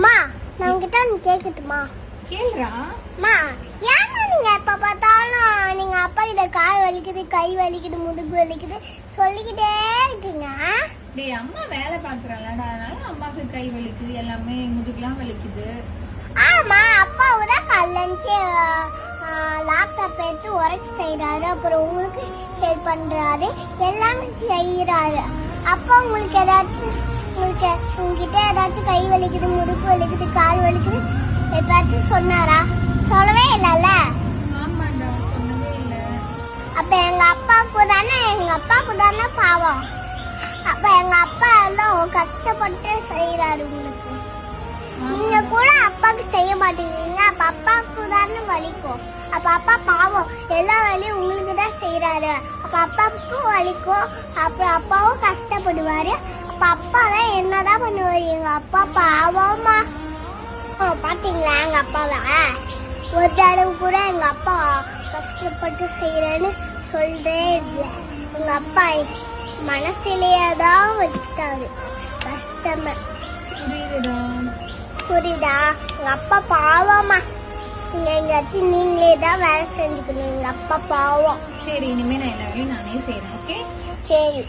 அம்மா நான் உங்ககிட்ட ஒன்று கேட்கட்டுமா கேளுடா அம்மா ஏன்னா நீங்க எப்ப பார்த்தாலும் நீங்க அப்பா கிட்ட கால் வலிக்குது கை வலிக்குது முதுகு வலிக்குது சொல்லிக்கிட்டே இருக்கீங்க? டேய் அம்மா வேலை பாக்குறாளடா அதனால அம்மாக்கு கை வலிக்குது எல்லாமே முதுகுலாம் வலிக்குது. ஆமா அப்பாவு தான் கல்லஞ்சு லேப்டாப் எடுத்து உரைச்சு செய்யறாரு அப்புறம் உங்களுக்கு ஹெல்ப் பண்றாரு. எல்லாமே செய்யறாரு அப்பா உங்களுக்கு ஏதாச்சும் உங்களுக்கு உங்ககிட்ட ஏதாச்சும் கை வலிக்குது முதுகு வலிக்குது கால் வலிக்குது எப்பயாச்சும் சொன்னாரா? சொல்லவே இல்லைல்ல? அப்ப எங்க அப்பாவுக்கு தானே எங்க அப்பாவுக்கு தானே பாவம். அப்ப எங்க அப்பா எல்லாம் கஷ்டப்பட்டு செய்யறாரு உங்களுக்கு. நீங்க கூட அப்பாவுக்கு செய்ய மாட்டேங்கிறீங்க. அப்ப அப்பாவுக்கு தானே வலிக்கும். அப்ப அப்பா பாவம். எல்லா வேலையும் உங்களுக்கு தான் செய்யறாரு அப்ப அப்பாவுக்கும் வலிக்கும். அப்புறம் அப்பாவும் கஷ்டப்படுவாரு. தான் பண்ணுவாரு எங்க அப்பா பாவமா. பாத்தீங்களா? எங்க அப்பாவை? ஒரு தடவை கூட எங்க அப்பா கஷ்டப்பட்டு செய்யறேன்னு சொல்றே இல்லை. எங்க அப்பா மனசிலேயே தான் வச்சுட்டாரு. கஷ்டமே. புரியுதா? எங்க அப்பா பாவமா. நீங்க எங்கேயாச்சும் நீங்களே தான் வேலை செஞ்சுக்கணும். எங்க அப்பா பாவம். சரி இனிமே நான் எல்லா வேலையும் நானே செய்யறேன் ஓகே? சரி.